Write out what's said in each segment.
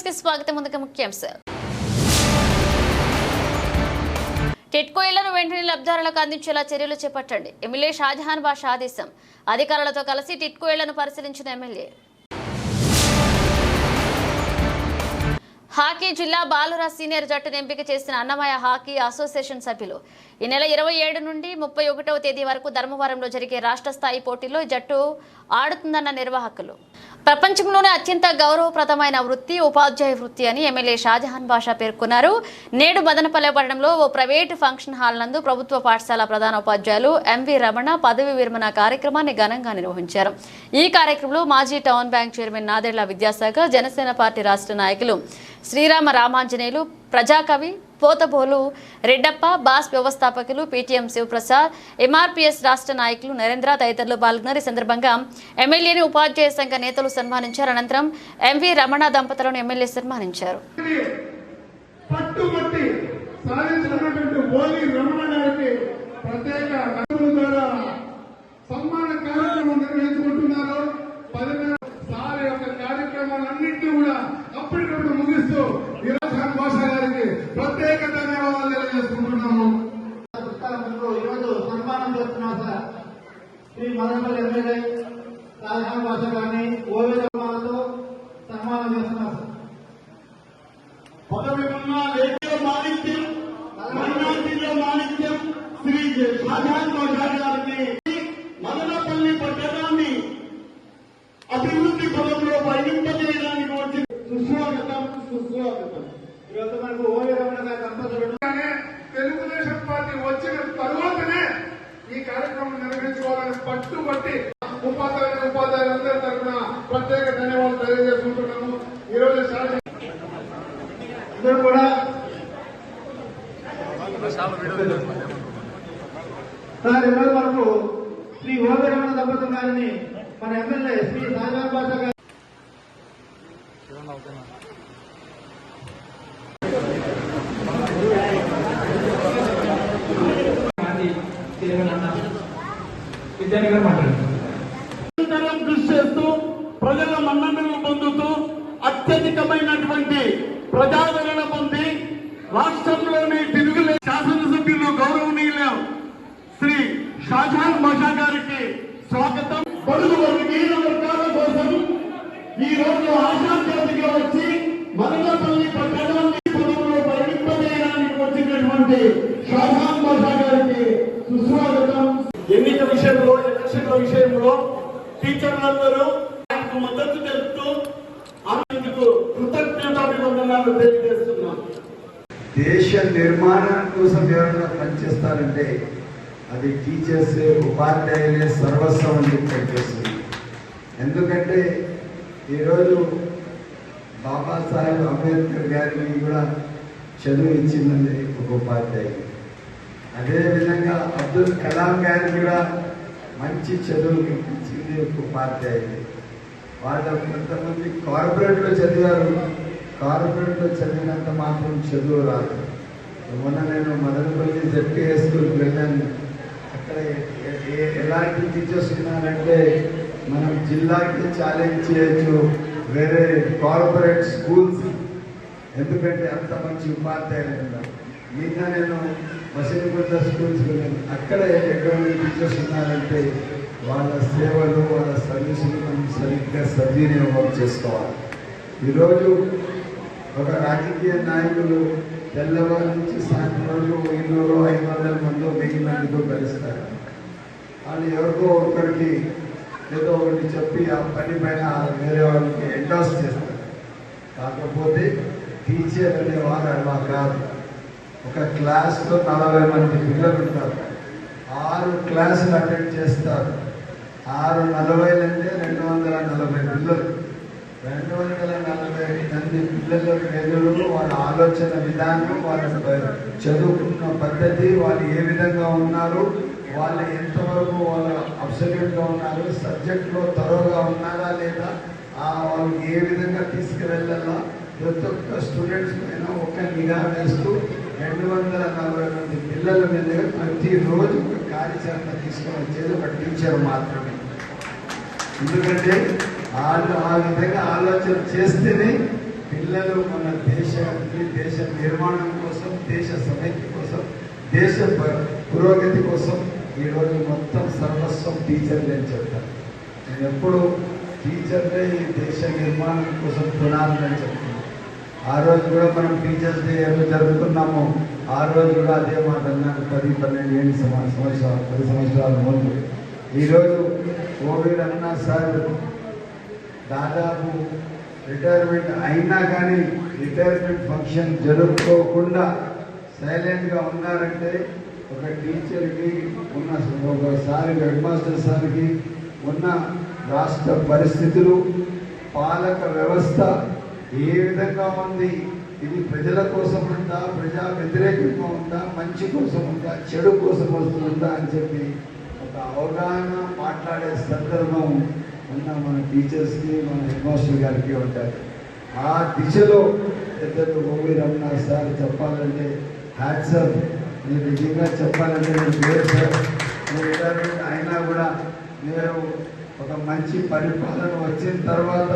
న్యూస్కి స్వాగతం ముందుగా ముఖ్యాంశాలు టిట్కో ఇళ్ళను వెంటనే లబ్ధారులకు అందించేలా చర్యలు చేపట్టండి. ఎమ్మెల్యే షాజహాన్ బాషా ఆదేశం. అధికారులతో కలిసి టిట్కో ఇళ్ళను పరిశీలించిన ఎమ్మెల్యే. హాకీ జిల్లా బాలుర సీనియర్ జట్టును ఎంపిక చేసిన అన్నమయ్య హాకీ అసోసియేషన్ సభ్యులు. ఈ నెల ఇరవై ఏడు నుండి ముప్పై ఒకటవ తేదీ వరకు ధర్మవరంలో జరిగే రాష్ట్ర స్థాయి పోటీలో జట్టు ఆడుతుందన్న నిర్వాహకులు. ప్రపంచంలోనే అత్యంత గౌరవప్రదమైన వృత్తి ఉపాధ్యాయ వృత్తి అని ఎమ్మెల్యే షాజహాన్ బాషా పేర్కొన్నారు. నేడు మదనపల్లె పట్టణంలో ఓ ప్రైవేటు ఫంక్షన్ హాల్ నందు ప్రభుత్వ పాఠశాల ప్రధాన ఉపాధ్యాయులు ఎంవి రమణ పదవి విరమణ కార్యక్రమాన్ని ఘనంగా నిర్వహించారు. ఈ కార్యక్రమంలో మాజీ town bank chairman Nadella Vidyasagar Janasena party రాష్ట్ర నాయకులు శ్రీరామ రామాంజనేయులు ప్రజాకవి పోతబోలు రెడ్డప్ప బాస్ వ్యవస్థాపకులు పీటీఎం శివప్రసాద్ ఎంఆర్పీఎస్ రాష్ట్ర నాయకులు నరేంద్ర తదితరులు పాల్గొన్నారు. ఈ సందర్భంగా ఎమ్మెల్యేని ఉపాధ్యాయ సంఘ నేతలు సన్మానించారు. అనంతరం ఎంవి రమణ దంపతులను ఎమ్మెల్యే సన్మానించారు. పట్టుబట్టి సాధించినటువంటి ఓలి రమణ గారికి ప్రత్యేక ద్వారా సన్మాన కార్యక్రమం నిర్వహించుకుంటున్నారు. సార్ యొక్క కార్యక్రమాలన్నింటినీ కూడా అప్పటికప్పుడు ముగిస్తూ ఈరోజు భాష గారికి ప్రత్యేక ధన్యవాదాలు తెలియజేసుకుంటున్నాము పుస్తకంలో ఈరోజు సన్మానం చేస్తున్నా సార్ శ్రీ మదనపల్లి ఎమ్మెల్యే రాజధాని భాష గారిని ఓవే రమాలతో సన్మానం చేస్తున్నారు సార్ పదవి ఉన్న లేఖలో మాణిక్యం మన్నాటిలో మాణిక్యం శ్రీ షాజహాన్ బాషా గారికి మదనపల్లి పట్టణాన్ని అభివృద్ధి పదంలో పయనింపజేయడానికి వచ్చిన సుస్వాగతం సుస్వాగతం ఈరోజు మనకు ఓవే రమణ గారి దంపతులు కానీ తెలుగుదేశం పార్టీ వచ్చిన తరువాతనే ఈ కార్యక్రమం నిర్వహించుకోవాలని పట్టుబట్టి ఉపాధ్యాయులు ఉపాధ్యాయులందరి తరఫున ప్రత్యేక ధన్యవాదాలు తెలియజేసుకుంటున్నాము ఈ రోజు శాసన అందరూ కూడా సార్ ఈరోజు మనకు శ్రీ ఓవే దంపతుల గారిని మన ఎమ్మెల్యే శ్రీ రాజధాని భాష గారి నిరంతరం కృషి చేస్తూ ప్రజల మన్ననలు పొందుతూ అత్యధికమైనటువంటి ప్రజాదరణ పొంది రాష్ట్రంలోని తిరుగులే శాసనసభ్యులు గౌరవనీయులు శ్రీ షాజహాన్ బాషా గారికి స్వాగతం బడుగు వర్గీయ వర్గాల కోసం ఈ రోజు ఆశాజ్యోతిగా వచ్చి మదనపల్లి పట్టణాన్ని పదంలో పరిమింపజేయడానికి వచ్చినటువంటి షాజహాన్ బాషా గారికి సుస్వాగతం ఎన్నిక విషయంలో ఎలక్షన్ల టీచర్లందరూ ఆయనకు మద్దతు తెలుపుతూ అందుకు కృతజ్ఞతాభివందనాలు తెలియజేస్తున్నాం. దేశ నిర్మాణం కోసం ఎవరైనా పనిచేస్తారంటే అది టీచర్స్ ఉపాధ్యాయులే సర్వస్వం అని చెప్పి పనిచేస్తుంది ఎందుకంటే ఈరోజు బాబాసాహెబ్ అంబేద్కర్ గారికి కూడా చదువు ఇచ్చిందండి ఒక ఉపాధ్యాయుడు. అదేవిధంగా అబ్దుల్ కలాం గారికి కూడా మంచి చదువులు ఇచ్చింది ఉపాధ్యాయులు వాళ్ళు కొంతమంది కార్పొరేట్లో చదివారు. కార్పొరేట్లో చదివినంత మాత్రం చదువు రాదు. మొన్న నేను మదనపల్లి జెడ్పీ స్కూల్కి వెళ్ళాను. అక్కడ ఏ ఎలాంటి టీచర్స్ ఉన్నారంటే మనం జిల్లాకి ఛాలెంజ్ చేయొచ్చు. వేరే కార్పొరేట్ స్కూల్స్. ఎందుకంటే అంత మంచి ఉపాధ్యాయులు ఉన్నారు. నిన్న నేను మసిలిగుంట స్కూల్స్ వెళ్ళాను అక్కడ ఎటువంటి టీచర్స్ ఉన్నారంటే వాళ్ళ సేవలు వాళ్ళ సర్వీసులు మనం సరిగ్గా సద్వినియోగం చేసుకోవాలి. ఈరోజు ఒక రాజకీయ నాయకులు తెల్లవారి నుంచి సాయంత్రం వరకు ఐదు వందల మంది వెయ్యి మందితో కలుస్తారు. వాళ్ళు ఎవరికో ఒకరికి ఏదో ఒకటి చెప్పి ఆ పని పైన వేరే వాళ్ళకి ఎండాస్ చేస్తారు. కాకపోతే టీచర్ అనేవారు అలా కాదు. ఒక క్లాస్లో నలభై మంది పిల్లలు ఉంటారు. ఆరు క్లాసులు అటెండ్ చేస్తారు. ఆరు నలభై అంటే రెండు వందల నలభై పిల్లలు. రెండు వందల నలభై మంది పిల్లల ఎదురు వాళ్ళ ఆలోచన విధానం వాళ్ళ చదువుకున్న పద్ధతి వాళ్ళు ఏ విధంగా ఉన్నారు వాళ్ళు ఎంతవరకు వాళ్ళ అబ్సల్యూట్గా ఉన్నారు సబ్జెక్ట్లో తరోగా ఉన్నారా లేదా ఆ వాళ్ళు ఏ విధంగా తీసుకువెళ్ళాలా ప్రతి ఒక్క స్టూడెంట్స్ పైన ఒక నిఘా వేస్తూ రెండు వందల నలభై మంది పిల్లల మీద ప్రతిరోజు ఒక కార్యాచరణ తీసుకొని వచ్చేది ఒక టీచర్ మాత్రమే. ఎందుకంటే వాళ్ళు ఆ విధంగా ఆలోచన చేస్తేనే పిల్లలు మన దేశానికి దేశ నిర్మాణం కోసం దేశ సమైక్య కోసం దేశ ప- పురోగతి కోసం ఈరోజు మొత్తం సర్వస్వం టీచర్లే అని చెప్తాను నేను ఎప్పుడు టీచర్లే ఈ దేశ నిర్మాణం కోసం పునాదులని చెప్తున్నాను. ఆ రోజు కూడా మనం టీచర్స్ డే ఏదో జరుపుకున్నాము ఆ రోజు కూడా అదే మాట అన్నాను పది పన్నెండు ఏడు సంవత్సరాలు పది సంవత్సరాల ముందు. ఈరోజు కోవిడ్ అన్నా సార్ దాదాపు రిటైర్మెంట్ అయినా కానీ రిటైర్మెంట్ ఫంక్షన్ జరుపుకోకుండా సైలెంట్గా ఉన్నారంటే ఒక టీచర్కి ఉన్న ఒకసారి హెడ్ మాస్టర్ సార్కి ఉన్న రాష్ట్ర పరిస్థితులు పాలక వ్యవస్థ ఏ విధంగా ఉంది? ఇది ప్రజల కోసం ఉందా? ప్రజా వ్యతిరేకంగా ఉందా? మంచి కోసం ఉందా? చెడు కోసం వస్తుందా అని చెప్పి ఒక అవగాహన మాట్లాడే సందర్భం ఉన్న మన టీచర్స్కి మన హెడ్మాస్టర్ గారికి ఉంటారు ఆ దిశలో పెద్దలు ఓవి రమణ సార్ చెప్పాలంటే హ్యాట్సప్ మీరు నిజంగా చెప్పాలంటే నేను లేదు సార్. మీరు రిటైర్మెంట్ అయినా కూడా మీరు ఒక మంచి పరిపాలన వచ్చిన తర్వాత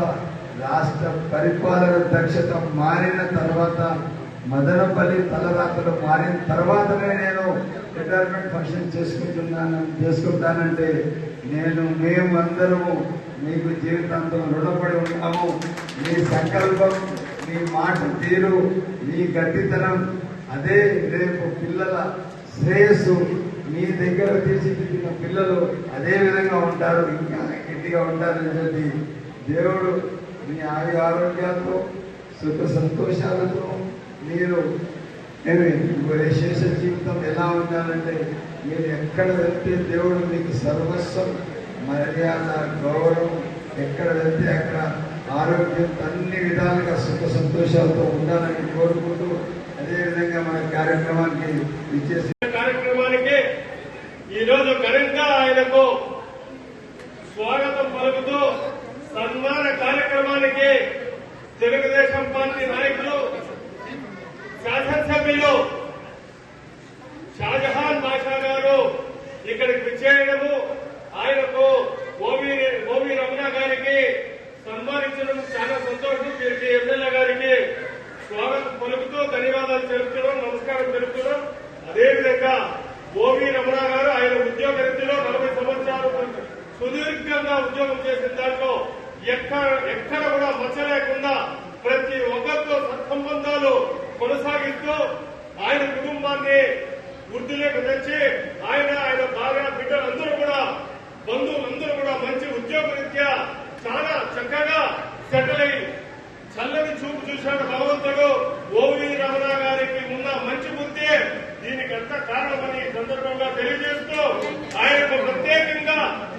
రాష్ట్ర పరిపాలన దక్షత మారిన తర్వాత మదనపల్లి తలరాతలు మారిన తర్వాతనే నేను రిటైర్మెంట్ ఫంక్షన్ చేసుకుంటున్నాను చేసుకుంటానంటే నేను మేమందరము మీకు జీవితాంతం రుణపడి ఉన్నాము. మీ సంకల్పం మీ మాట తీరు మీ గట్టితనం అదే రేపు పిల్లల శ్రేయస్సు మీ దగ్గర తీర్చిదిద్దిన పిల్లలు అదే విధంగా ఉంటారు ఇంకా గట్టిగా ఉంటారని చెప్పి దేవుడు మీ ఆయుర ఆరోగ్యాలతో సుఖ సంతోషాలతో మీరు నేను శేష జీవితం ఎలా ఉండాలంటే మీరు ఎక్కడ వెళ్తే దేవుడు మీకు సర్వస్వం మర్యాద గౌరవం ఎక్కడ వెళ్తే అక్కడ ఆరోగ్యం అన్ని విధాలుగా సుఖ సంతోషాలతో ఉండాలని కోరుకుంటూ అదేవిధంగా మన కార్యక్రమానికి ఇచ్చేసి కార్యక్రమానికి ఈ రోజు ఘనంగా ఆయనకు స్వాగతం పలుకుతూ సన్మాన కార్యక్రమానికి తెలుగుదేశం పార్టీ నాయకులు శాసనసభ్యులు షాజహాన్ బాషా గారు ఇక్కడికి విచ్చేయడము ఆయనకు ఓవి ఓవి రమణ గారికి సన్మానించడం చాలా సంతోషం. వీరికి ఎమ్మెల్యే గారికి స్వాగతం పలుకుతూ ధన్యవాదాలు తెలుపుతున్నాం నమస్కారం తెలుపుతున్నాం అదేవిధంగా ఓవి రమణ గారు ఆయన ఉద్యోగ రీతిలో నలభై సంవత్సరాలు సుదీర్ఘంగా ఉద్యోగం చేసిన దాంట్లో ఎక్కడ ఎక్కడ కూడా మచ్చ లేకుండా ప్రతి ఒక్కరితో సత్సంబంధాలు కొనసాగిస్తూ ఆయన కుటుంబాన్ని వృద్ధిలోకి తెచ్చి ఆయన ఆయన భార్య బిడ్డలందరూ కూడా బంధువులందరూ కూడా మంచి ఉద్యోగరీత్యా చాలా చక్కగా సెటిల్ అయి చల్లని చూపు చూశాడు భగవంతుడు. ఓవి రమణ గారికి ఉన్న మంచి బుద్ధి దీనికంతా కారణమని సందర్భంగా తెలియజేస్తూ ఆయనకు ప్రత్యేకంగా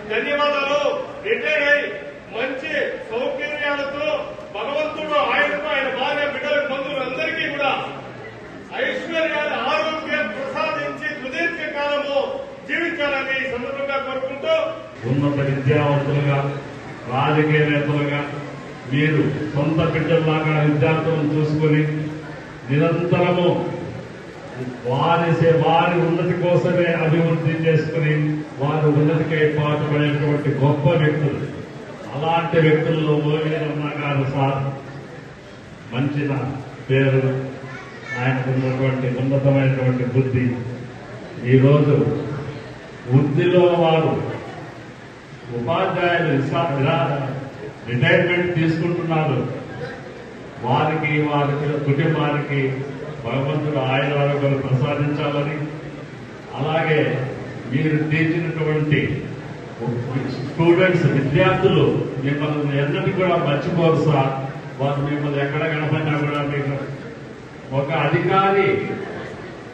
ధన్యవాదాలు. రిటైర్ అయి మంచి సౌకర్యాలతో భగవంతుడు ఆయనకు ఆయన భార్య బిడ్డల బంధువులందరికీ కూడా ఐశ్వర్యాలు ఆరోగ్యం ప్రసాదించి సుదీర్ఘ కాలము జీవించాలని సందర్భంగా కోరుకుంటూ ఉన్నత విద్యావంతులుగా రాజకీయవేత్తలుగా మీరు సొంత బిడ్డల్లాగా విద్యార్థులను చూసుకొని నిరంతరము వారి వారి ఉన్నతి కోసమే అభివృద్ధి చేసుకుని వారి ఉన్నతికై పాటుపడేటువంటి గొప్ప వ్యక్తులు. అలాంటి వ్యక్తుల్లో ఓవీరమ్మ గారు సార్. మంచి పేరు ఆయనకు ఉన్నటువంటి ఉన్నతమైనటువంటి బుద్ధి. ఈరోజు వృద్ధిలో వారు ఉపాధ్యాయులు రిటైర్మెంట్ తీసుకుంటున్నారు వారికి వారి కుటుంబానికి భగవంతుడు ఆయన ఆరోగ్యాలు ప్రసాదించాలని. అలాగే మీరు తీర్చినటువంటి స్టూడెంట్స్ విద్యార్థులు మిమ్మల్ని ఎన్నటి కూడా మర్చిపోరు సార్ వారు మిమ్మల్ని ఎక్కడ కనపడినా కూడా మీకు ఒక అధికారి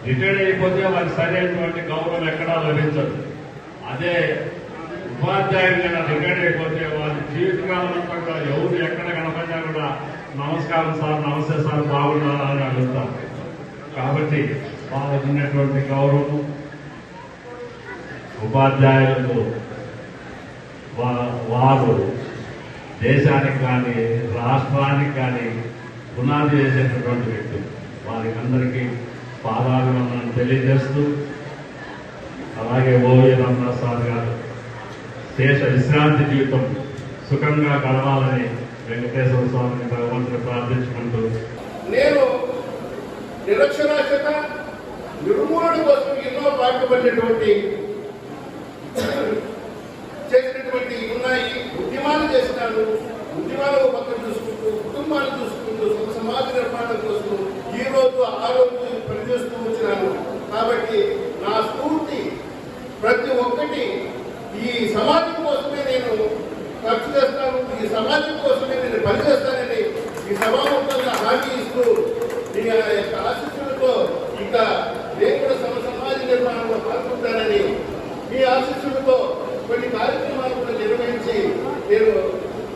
రిటైర్డ్ అయిపోతే వారికి సరైనటువంటి గౌరవం ఎక్కడా లభించదు. అదే ఉపాధ్యాయులు కన్నా రిటైర్డ్ అయిపోతే వారి జీవితకాలం అంతా కూడా ఎవరు ఎక్కడ కనపడినా కూడా నమస్కారం సార్ నమస్తే సార్ బాగున్నారా అని అడుగుతారు. కాబట్టి వాళ్ళకు ఉన్నటువంటి గౌరవం ఉపాధ్యాయులకు వారు దేశానికి కానీ రాష్ట్రానికి కానీ పునాది చేసేటటువంటి వ్యక్తులు వారికి అందరికీ పాదాభివందనం తెలియజేస్తూ అలాగే ఓవి రామదాస్ సార్ గారు శేష విశ్రాంతి జీవితం సుఖంగా గడవాలని వెంకటేశ్వర స్వామిని భగవంతుని ప్రార్థించుకుంటూ. నేను నిరక్షరాస్యత నిర్మూలన కోసం ఎన్నో పాటుపడినటువంటి చేసినటువంటి ఉన్నాయి ఉద్యమాలు చేసినాను ఉద్యమాలు పక్కన చూసుకుంటూ కుటుంబాలు చూసుకుంటూ ఒక సమాజ నిర్మాణం కోసం ఈ రోజు ఆ రోజు పనిచేస్తూ వచ్చినాను కాబట్టి నా స్ఫూర్తి ప్రతి ఒక్కటి ఈ సమాజం కోసమే నేను ఖర్చు చేస్తాను ఈ సమాజం కోసమే నేను పనిచేస్తానని ఈ సభాముఖంగా హామీ ఇస్తూ మీ యొక్క ఆశీస్సులతో ఇక నేను కూడా సమ సమాజ నిర్మాణంలో పాల్గొంటానని మీ ఆశీస్సులతో కొన్ని కార్యక్రమాలు కూడా నిర్వహించి నేను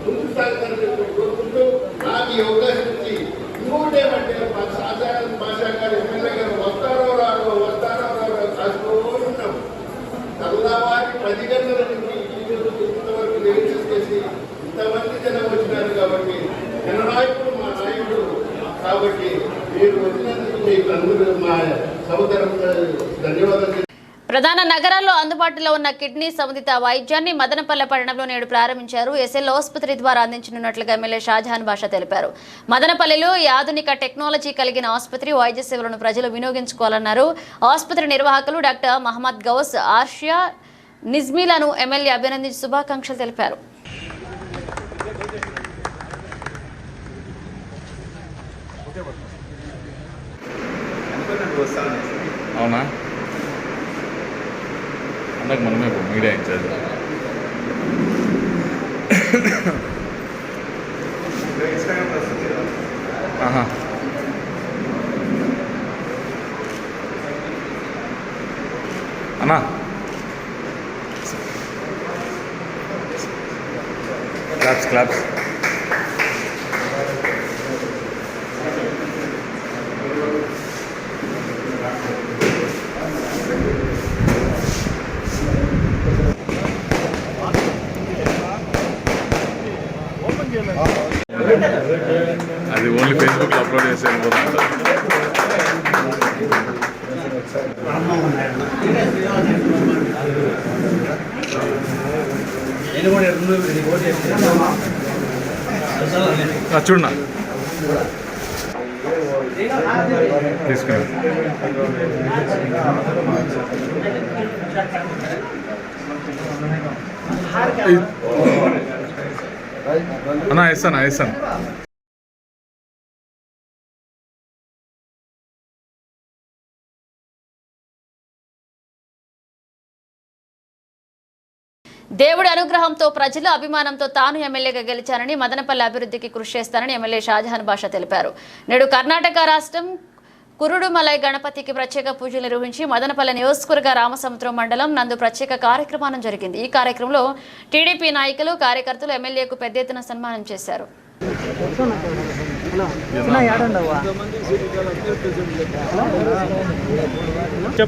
ముందుకు సాగుతానని చెప్పి కోరుకుంటూ నాకు ఈ అవకాశం ఇచ్చి ఇంకొకటి ఏమంటే మా సాధారణ భాషా గారు ఎమ్మెల్యే గారు వస్తారో రారో వస్తారో రారో కాసుకోని ఉన్నాం తెల్లవారి పది గంటల నుంచి ఈ రోజు ఇంతవరకు నిరీక్షణ చేసి ఇంతమంది జనం వచ్చినారు కాబట్టి జననాయకుడు మా నాయకుడు కాబట్టి మీరు వచ్చినందుకు మీకు అందరూ మా సహోదరం ధన్యవాదాలు ప్రధాన నగరాల్లో అందుబాటులో ఉన్న కిడ్నీ సంబంధిత వైద్యాన్ని మదనపల్లె పట్టణంలో నేడు ప్రారంభించారు. ఎస్ఎల్ ఆసుపత్రి ద్వారా అందించనున్నట్లుగా ఎమ్మెల్యే షాజహాన్ బాషా తెలిపారు. మదనపల్లెలో ఈ ఆధునిక టెక్నాలజీ కలిగిన ఆసుపత్రి వైద్య సేవలను ప్రజలు వినియోగించుకోవాలన్నారు. ఆసుపత్రి నిర్వాహకులు డాక్టర్ మహమ్మద్ గౌస్ ఆర్షియా నిజ్మీలను ఎమ్మెల్యే అభినందించి శుభాకాంక్షలు తెలిపారు. అవునా? అన్నకు మనమే మీడియా ఇన్ఛార్జ్ ఆహా. అన్నా. క్లాప్స్ క్లాప్స్ అది ఓన్లీ ఫేస్బుక్లో అప్లోడ్ చేసి చూడన్నా తీసుకుని. అన్నా వేస్తాను వేస్తాను? దేవుడి అనుగ్రహంతో ప్రజల అభిమానంతో తాను ఎమ్మెల్యేగా గెలిచానని మదనపల్లి అభివృద్ధికి కృషి చేస్తానని ఎమ్మెల్యే షాజహాన్ బాషా తెలిపారు. నేడు కర్ణాటక రాష్ట్రం కురుడుమలై గణపతికి ప్రత్యేక పూజలు నిర్వహించి మదనపల్లి నియోజకవర్గ రామసముద్రం మండలం నందు ప్రత్యేక కార్యక్రమం జరిగింది. ఈ కార్యక్రమంలో టీడీపీ నాయకులు కార్యకర్తలు ఎమ్మెల్యేకు పెద్ద ఎత్తున సన్మానం చేశారు. కొంచెం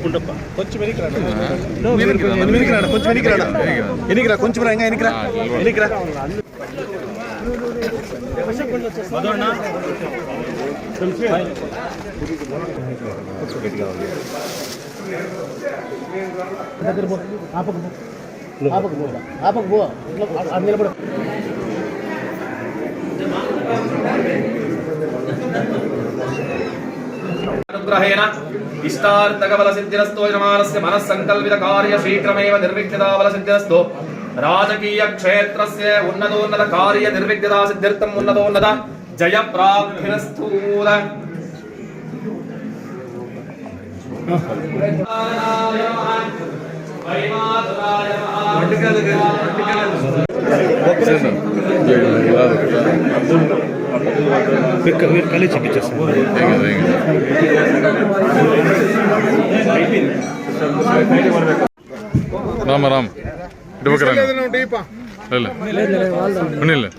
రా ఇంకా ఎన్నికరా ఎన్నికరా ఆపకు పో నిలబడు అనుగ్రహేణ ఇష్టార్థకబల సిద్ధిరస్తో యజమానస్య మనస్సంకల్పిత కార్య శీఘ్రమేవ నిర్విఘ్నతాబల సిద్ధిరస్తో రాజకీయ క్షేత్రస్య ఉన్నతోన్నత కార్య నిర్విఘ్నతా సిద్ధిర్థం ఉన్నతోన్నత జయ ప్రాప్తిరస్తూల మీరు కలిసి చెక్కిచ్చేస్తాను రామ రామ్ ఇటు పక్క రండి ఉన్నిలే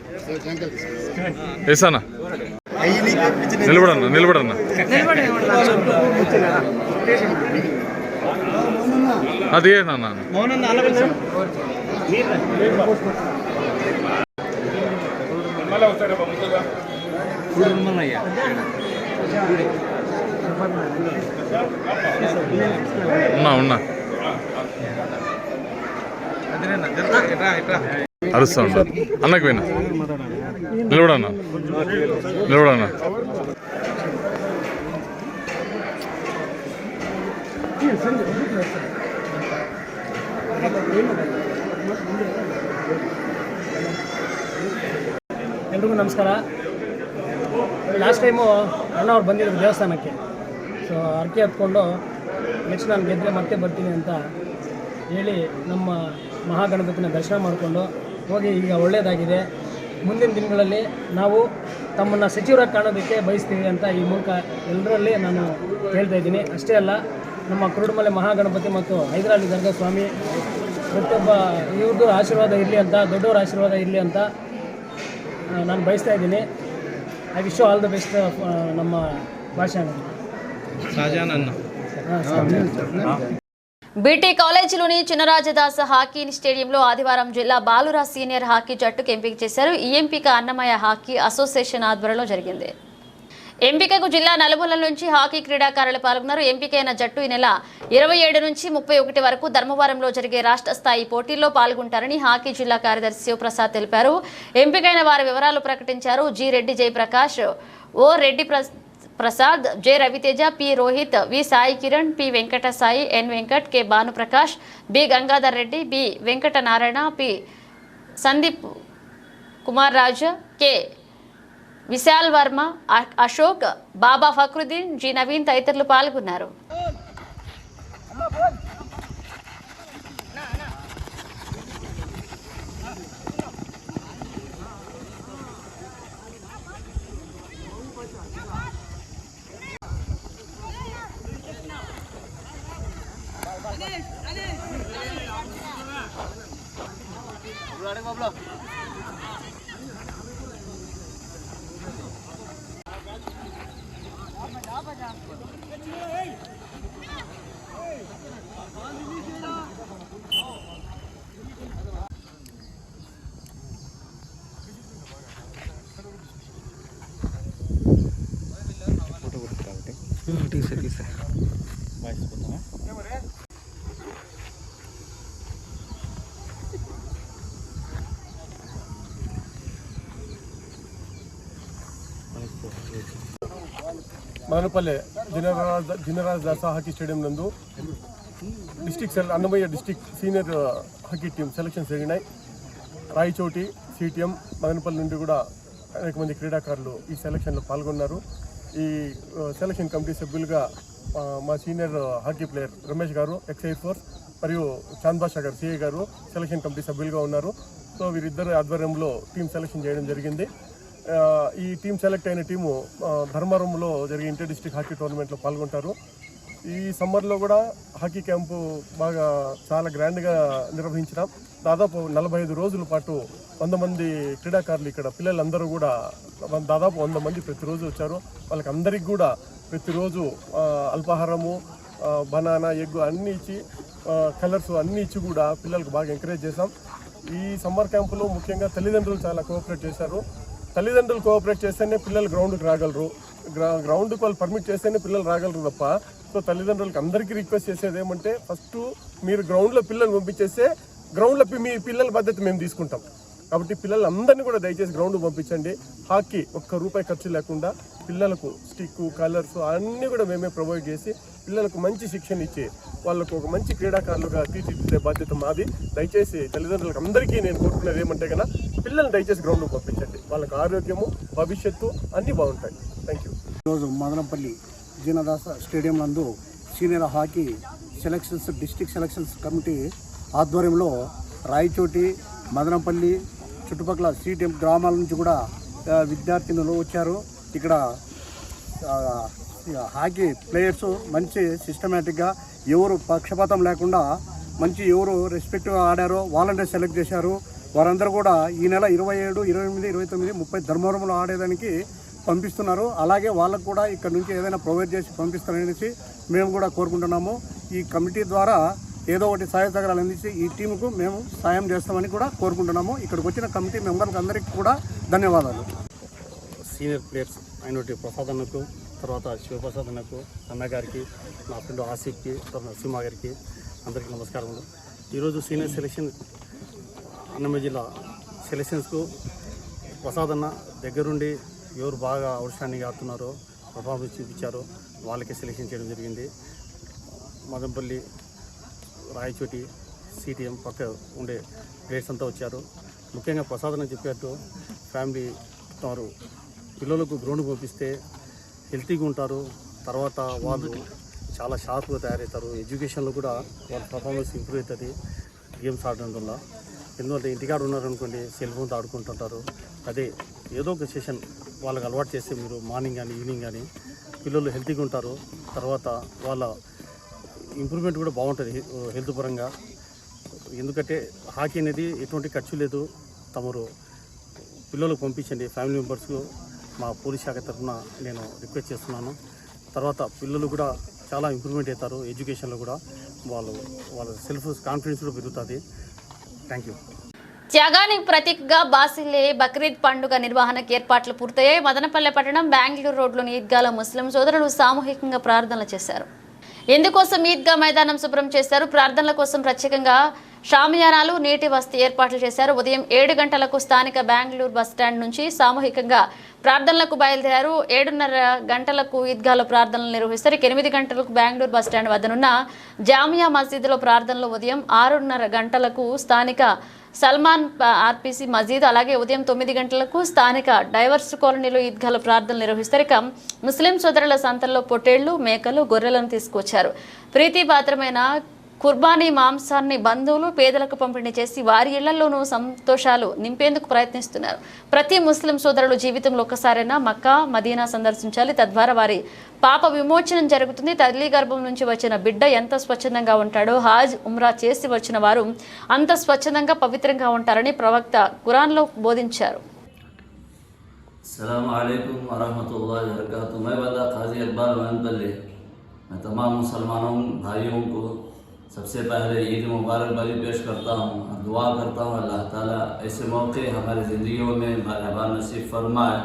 వేసానా నిలబడన్నా నిలబడన్నా అది నాన్న ఉన్నా ఉన్నా అరుస్తా ఉండు అన్నకు పోయినా నిలబడన్నా నిలబడన్నా ಎಲ್ರಿಗೂ ನಮಸ್ಕಾರ ಲಾಸ್ಟ್ ಟೈಮು ಅಣ್ಣ ಅವ್ರು ಬಂದಿದ್ರು ದೇವಸ್ಥಾನಕ್ಕೆ ಸೊ ಅರ್ಕೆ ಹತ್ಕೊಂಡು ನೆಕ್ಸ್ಟ್ ನಾನು ಗೆದ್ದರೆ ಮತ್ತೆ ಬರ್ತೀನಿ ಅಂತ ಹೇಳಿ ನಮ್ಮ ಮಹಾಗಣಪತಿನ ದರ್ಶನ ಮಾಡಿಕೊಂಡು ಹೋಗಿ ಈಗ ಒಳ್ಳೆಯದಾಗಿದೆ ಮುಂದಿನ ದಿನಗಳಲ್ಲಿ ನಾವು ತಮ್ಮನ್ನು ಸಚಿವರಾಗಿ ಕಾಣೋದಕ್ಕೆ ಬಯಸ್ತೀವಿ ಅಂತ ಈ ಮೂಲಕ ಎಲ್ಲರಲ್ಲಿ ನಾನು ಹೇಳ್ತಾ ಇದ್ದೀನಿ. ಅಷ್ಟೇ ಅಲ್ಲ ನಮ್ಮ ಕುರುಡುಮಲೆ ಮಹಾಗಣಪತಿ ಮತ್ತು ಹೈದರಾಲಿ ದರ್ಗಾ ಸ್ವಾಮಿ ಪ್ರತಿಯೊಬ್ಬ ಇವ್ರದ್ದು ಆಶೀರ್ವಾದ ಇರಲಿ ಅಂತ ದೊಡ್ಡವರ ಆಶೀರ್ವಾದ ಇರಲಿ ಅಂತ ನಾನು ಬಯಸ್ತಾ ಇದ್ದೀನಿ. I wish all the best ನಮ್ಮ ಭಾಷಣ. బీటీ కాలేజీలోని చినరాజదాస్ హాకీ స్టేడియంలో ఆదివారం జిల్లా బాలురా సీనియర్ హాకీ జట్టుకు ఎంపిక చేశారు. ఈ ఎంపిక అన్నమయ్య హాకీ అసోసియేషన్ ఆధ్వర్యంలో జరిగింది. ఎంపికకు జిల్లా నలుమూలల నుంచి హాకీ క్రీడాకారులు పాల్గొన్నారు. ఎంపికైన జట్టు ఈ నెల ఇరవై ఏడు నుంచి ముప్పై ఒకటి వరకు ధర్మవరంలో జరిగే రాష్ట్ర స్థాయి పోటీల్లో పాల్గొంటారని హాకీ జిల్లా కార్యదర్శి శివప్రసాద్ తెలిపారు. ఎంపికైన వారి వివరాలు ప్రకటించారు. జి రెడ్డి జయప్రకాష్ ఓ రెడ్డి ప్ర- Prasad J. Raviteja P. Rohit V. Sai Kiran P. Venkata Sai N. Venkat K. Bhanuprakash B. Gangadhar Reddy B. Venkata Narayana P. Sandeep Kumar Raju K. Vishal Varma Ashok Baba Fakruddin G. Naveen తదితరులు పాల్గొన్నారు. Madanapalle Dinaraj Dinaraj Dasa hockey stadium నందు district cell Annamayya district senior hockey team selections జరిగినాయి Rayachoti CTM Madanapalle నుండి కూడా అనేక మంది క్రీడాకారులు ఈ సెలక్షన్లో పాల్గొన్నారు ఈ సెలక్షన్ కమిటీ సభ్యులుగా మా సీనియర్ హాకీ ప్లేయర్ రమేష్ గారు ఎక్స్ ఫోర్స్ మరియు చాంద్ బాషా గారు సిఐ గారు సెలక్షన్ కమిటీ సభ్యులుగా ఉన్నారు సో వీరిద్దరు ఆధ్వర్యంలో టీం సెలక్షన్ చేయడం జరిగింది. ఈ టీం సెలెక్ట్ అయిన టీము ధర్మారంలో ధర్మవరంలో జరిగే ఇంటర్ డిస్టిక్ హాకీ టోర్నమెంట్లో పాల్గొంటారు. ఈ సమ్మర్లో కూడా హాకీ క్యాంపు బాగా చాలా గ్రాండ్గా నిర్వహించినాం. దాదాపు నలభై ఐదు రోజుల పాటు వంద మంది క్రీడాకారులు ఇక్కడ పిల్లలందరూ కూడా దాదాపు వంద మంది ప్రతిరోజు వచ్చారు. వాళ్ళకి అందరికి కూడా ప్రతిరోజు అల్పాహారము బనానా ఎగ్ అన్నీ ఇచ్చి కలర్స్ అన్నీ ఇచ్చి కూడా పిల్లలకు బాగా ఎంకరేజ్ చేశాం. ఈ సమ్మర్ క్యాంపులో ముఖ్యంగా తల్లిదండ్రులు చాలా కోఆపరేట్ చేశారు. తల్లిదండ్రులు కోఆపరేట్ చేస్తేనే పిల్లలు గ్రౌండ్కి రాగలరు. గ్రౌండ్కి వాళ్ళు పర్మిట్ చేస్తేనే పిల్లలు రాగలరు తప్ప సో తల్లిదండ్రులకు అందరికీ రిక్వెస్ట్ చేసేది ఏమంటే ఫస్ట్ మీరు గ్రౌండ్లో పిల్లల్ని పంపించేస్తే గ్రౌండ్లో మీ పిల్లల బాధ్యత మేము తీసుకుంటాం. కాబట్టి పిల్లలందరినీ కూడా దయచేసి గ్రౌండ్ పంపించండి. హాకీ ఒక్క రూపాయి ఖర్చు లేకుండా పిల్లలకు స్టిక్ కలర్స్ అన్నీ కూడా మేమే ప్రొవైడ్ చేసి పిల్లలకు మంచి శిక్షణ ఇచ్చి వాళ్ళకు ఒక మంచి క్రీడాకారులుగా తీర్చిదిద్దే బాధ్యత మాది. దయచేసి తల్లిదండ్రులకు అందరికీ నేను కోరుకునేది ఏమంటే కన్నా పిల్లల్ని దయచేసి గ్రౌండ్లో పంపించండి. వాళ్ళకి ఆరోగ్యము భవిష్యత్తు అన్నీ బాగుంటాయి. థ్యాంక్ యూ ఈరోజు మదనపల్లి జీనదాస స్టేడియం నందు senior hockey selections district selections committee ఆధ్వర్యంలో రాయచోటి మదనపల్లి చుట్టుపక్కల సిటిఎం గ్రామాల నుంచి కూడా విద్యార్థినులు వచ్చారు. ఇక్కడ హాకీ ప్లేయర్స్ మంచి సిస్టమేటిక్గా ఎవరు పక్షపాతం లేకుండా మంచి ఎవరు రెస్పెక్ట్గా ఆడారో వాళ్ళనే సెలెక్ట్ చేశారు. వారందరూ కూడా ఈ నెల ఇరవై ఏడు ఇరవై ఎనిమిది ఇరవై తొమ్మిది ముప్పై ధర్మవరంలో ఆడేదానికి పంపిస్తున్నారు. అలాగే వాళ్ళకు కూడా ఇక్కడ నుంచి ఏదైనా ప్రొవైడ్ చేసి పంపిస్తారనేసి మేము కూడా కోరుకుంటున్నాము. ఈ కమిటీ ద్వారా ఏదో ఒకటి సహాయ సహకారాలు అందించి ఈ టీంకు మేము సాయం చేస్తామని కూడా కోరుకుంటున్నాము. ఇక్కడికి వచ్చిన కమిటీ మెంబర్లకు అందరికీ కూడా ధన్యవాదాలు. సీనియర్ ప్లేయర్స్ అయినటువంటి ప్రసాద్ అన్నకు తర్వాత శివప్రసాద్ అన్నకు అన్నగారికి నా ఫ్రెండ్ ఆసిఫ్కి తర్వాత నరసింహ గారికి అందరికీ నమస్కారములు. ఈరోజు సీనియర్ సెలక్షన్ అన్నమయ్య జిల్లా సెలక్షన్స్కు ప్రసాద్ అన్న దగ్గరుండి ఎవరు బాగా అవసరాన్ని ఆడుతున్నారో పర్ఫార్మెన్స్ చూపించారో వాళ్ళకి సెలెక్షన్ చేయడం జరిగింది. మదంపల్లి రాయచోటి సిటీఎం పక్క ఉండే ప్లేయర్స్ అంతా వచ్చారు. ముఖ్యంగా ప్రసాద్ అని చెప్పేట్టు ఫ్యామిలీ వారు పిల్లలకు గ్రౌండ్ పంపిస్తే హెల్తీగా ఉంటారు. తర్వాత వాళ్ళు చాలా షార్ప్గా తయారవుతారు. ఎడ్యుకేషన్లో కూడా వాళ్ళ పర్ఫార్మెన్స్ ఇంప్రూవ్ అవుతుంది. గేమ్స్ ఆడడం వల్ల ఎందుకంటే ఇంటికాడ ఉన్నారనుకోండి సెల్ ఫోన్తో ఆడుకుంటుంటారు అదే ఏదో ఒక సెషన్ వాళ్ళకి అలవాటు చేస్తే మీరు మార్నింగ్ కానీ ఈవినింగ్ కానీ పిల్లలు హెల్తీగా ఉంటారు. తర్వాత వాళ్ళ ఇంప్రూవ్మెంట్ కూడా బాగుంటుంది హె- హెల్త్ పరంగా. ఎందుకంటే హాకీ అనేది ఎటువంటి ఖర్చు లేదు. తమరు పిల్లలకు పంపించండి ఫ్యామిలీ మెంబర్స్కు. మా పోలీస్ శాఖ తరఫున నేను రిక్వెస్ట్ చేస్తున్నాను. తర్వాత పిల్లలు కూడా చాలా ఇంప్రూవ్మెంట్ అవుతారు ఎడ్యుకేషన్లో కూడా. వాళ్ళు వాళ్ళ సెల్ఫ్ కాన్ఫిడెన్స్ కూడా పెరుగుతుంది. థ్యాంక్ యూ త్యాగానికి ప్రతీకగా బాసిల్లే బక్రీద్ పండుగ నిర్వహణకు ఏర్పాట్లు పూర్తయ్యాయి. మదనపల్లె పట్టణం బెంగళూరు రోడ్లోని ఈద్గాలో ముస్లిం సోదరులు సామూహికంగా ప్రార్థనలు చేశారు. ఎందుకోసం ఈద్గా మైదానం శుభ్రం చేశారు? ప్రార్థనల కోసం ప్రత్యేకంగా షామియానాలు నీటి వసతి ఏర్పాట్లు చేశారు. ఉదయం ఏడు గంటలకు స్థానిక బెంగళూరు బస్ స్టాండ్ నుంచి సామూహికంగా ప్రార్థనలకు బయలుదేరారు. ఏడున్నర గంటలకు ఈద్గాలో ప్రార్థనలు నిర్వహిస్తారు. ఎనిమిది గంటలకు బెంగళూరు బస్ స్టాండ్ వద్దనున్న జామియా మసీదులో ప్రార్థనలు ఉదయం ఆరున్నర గంటలకు స్థానిక సల్మాన్ ఆర్పిసి ఆర్పీసీ మసీద్ అలాగే ఉదయం తొమ్మిది గంటలకు స్థానిక డైవర్స్ కాలనీలో ఈద్గాల ప్రార్థనలు నిర్వహిస్తారు. ఇక ముస్లిం సోదరుల సంతల్లో పొట్టేళ్ళు మేకలు గొర్రెలను తీసుకొచ్చారు. ప్రీతిపాత్రమైన కుర్బానీ మాంసాన్ని బంధువులు పేదలకు పంపిణీ చేసి వారి ఇళ్ళలోనూ సంతోషాలు నింపేందుకు ప్రయత్నిస్తున్నారు. ప్రతి ముస్లిం సోదరులు జీవితంలో ఒక్కసారైనా మక్కా మదీనా సందర్శించాలి. తద్వారా వారి పాప విమోచనం జరుగుతుంది. తల్లి గర్భం నుంచి వచ్చిన బిడ్డ ఎంత స్వచ్ఛందంగా ఉంటాడో హాజ్ ఉమ్రా చేసి వచ్చిన వారు అంత స్వచ్ఛందంగా పవిత్రంగా ఉంటారని ప్రవక్త ఖురాన్లో బోధించారు. سب سے پہلے عید مبارکبادی پیش کرتا ہوں اور دعا کرتا ہوں، اللہ تعالیٰ ایسے موقع ہماری زندگیوں میں مرحبا نصیب فرمائے۔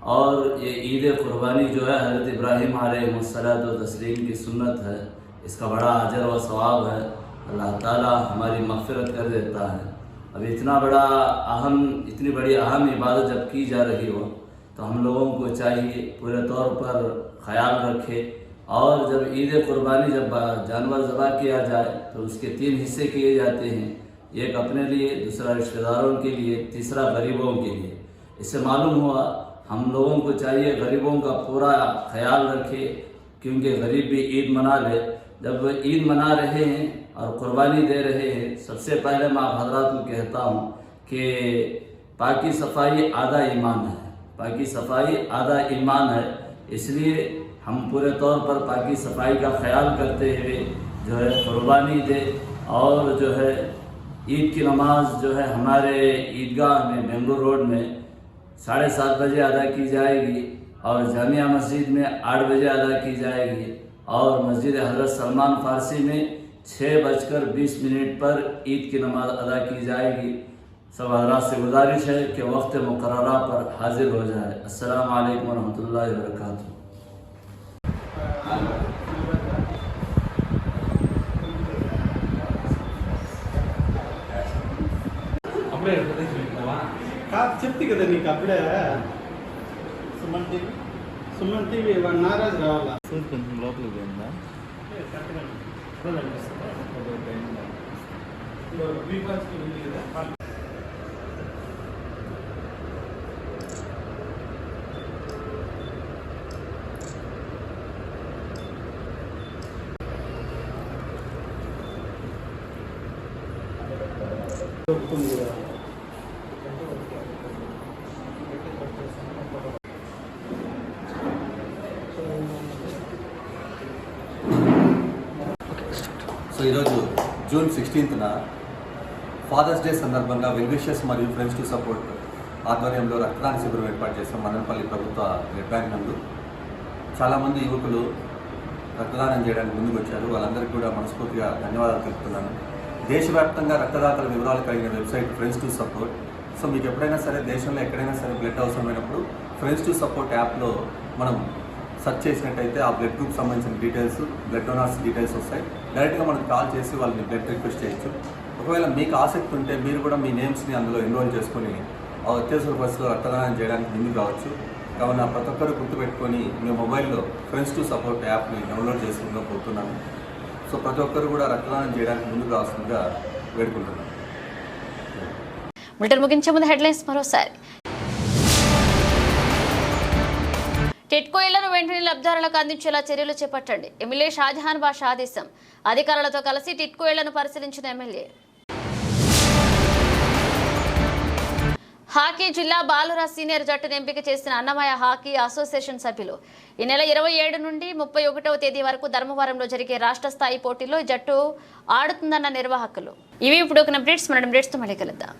اور یہ عید قربانی جو ہے، حضرت ابراہیم علیہ مسلط و تسلیم کی سنت ہے۔ اس کا بڑا اجر و ثواب ہے۔ اللہ تعالیٰ ہماری مغفرت کر دیتا ہے۔ اب اتنا بڑا اہم، اتنی بڑی اہم عبادت جب کی جا رہی ہو، تو ہم لوگوں کو چاہیے پورے طور پر خیال رکھے۔ اور جب عید قربانی جب جانور ذبح کیا جائے تو اس کے تین حصے کیے جاتے ہیں، ایک اپنے لیے، دوسرا رشتہ داروں کے لیے، تیسرا غریبوں کے لیے۔ اس سے معلوم ہوا، ہم لوگوں کو چاہیے غریبوں کا پورا خیال رکھے، کیونکہ غریب بھی عید منا لے۔ جب وہ عید منا رہے ہیں اور قربانی دے رہے ہیں، سب سے پہلے میں آپ حضرات کو کہتا ہوں کہ پاکی صفائی آدھا ایمان ہے۔ پاکی صفائی آدھا ایمان ہے۔ اس لیے ہم پورے طور پر پاکی صفائی کا خیال کرتے ہوئے جو ہے قربانی دے اور جو ہے عید کی نماز جو ہے ہمارے عیدگاہ میں بنگلور روڈ میں ساڑھے سات بجے ادا کی جائے گی اور جامعہ مسجد میں آٹھ بجے ادا کی جائے گی اور مسجد حضرت سلمان فارسی میں چھ بج کر بیس منٹ پر عید کی نماز ادا کی جائے گی۔ سب حضرات سے گزارش ہے کہ وقت مقررہ پر حاضر ہو جائے۔ السلام علیکم ورحمۃ اللہ وبرکاتہ۔ చెప్తే కదా నీకు అప్పుడే సుమన్ టీవీ సుమన్ టీవీ వాడు నారాజు రావాలా కొంచెం లోపలికి పోయిందా సో ఈరోజు జూన్ సిక్స్టీన్త్న ఫాదర్స్ డే సందర్భంగా వెల్విషియస్ మరియు ఫ్రెండ్స్ టు సపోర్ట్ ఆధ్వర్యంలో రక్తదాన శిబిరం ఏర్పాటు చేసిన మదనపల్లి ప్రభుత్వ బ్లడ్ బ్యాంక్ నందు చాలామంది యువకులు రక్తదానం చేయడానికి ముందుకు వచ్చారు. వాళ్ళందరికీ కూడా మనస్ఫూర్తిగా ధన్యవాదాలు తెలుపుతున్నాను. దేశవ్యాప్తంగా రక్తదాతల వివరాలు కలిగిన website friends to support. So మీకు ఎప్పుడైనా సరే దేశంలో ఎక్కడైనా సరే బ్లడ్ అవసరమైనప్పుడు ఫ్రెండ్స్ టు సపోర్ట్ యాప్లో మనం సెర్చ్ చేసినట్టయితే ఆ బ్లడ్ గ్రూప్ సంబంధించిన డీటెయిల్స్ బ్లడ్ డొనార్స్ డీటెయిల్స్ వస్తాయి. డైరెక్ట్గా మనకు కాల్ చేసి వాళ్ళని బ్లడ్ రిక్వెస్ట్ చేయొచ్చు. ఒకవేళ మీకు ఆసక్తి ఉంటే మీరు కూడా మీ నేమ్స్ని అందులో ఎన్రోల్ చేసుకొని అత్యవసర పరిస్థితుల్లో రక్తదానం చేయడానికి ముందుకు రావచ్చు. కావున ప్రతి ఒక్కరు గుర్తుపెట్టుకొని మీ మొబైల్లో ఫ్రెండ్స్ టు సపోర్ట్ యాప్ని డౌన్లోడ్ చేసుకుంటూ కోరుతున్నాను సో ప్రతి ఒక్కరు కూడా రక్తదానం చేయడానికి ముందుకు రావాల్సిందిగా వేడుకుంటున్నాను. బులెటిన్ ముగించే ముందు హెడ్లైన్స్ మరోసారి. టిట్కో ఇళ్ళను వెంటనే లబ్ధారులకు అందించేలా చర్యలు చేపట్టండి. ఎమ్మెల్యే షాజహాన్ బాషా ఆదేశం. అధికారులతో కలిసి టిట్కో ఇళ్ళను పరిశీలించిన ఎమ్మెల్యే. హాకీ జిల్లా బాలుర సీనియర్ జట్టును ఎంపిక చేసిన అన్నమయ్య హాకీ అసోసియేషన్ సభ్యులు. ఈ నెల ఇరవై ఏడు నుండి ముప్పై ఒకటవ తేదీ వరకు ధర్మవరంలో జరిగే రాష్ట్ర స్థాయి పోటీలో జట్టు ఆడుతుందన్న నిర్వాహకులు. ఇవి ఇప్పుడు ఒక అప్డేట్స్ మనం అప్డేట్స్తో మళ్ళీ కలుద్దాం.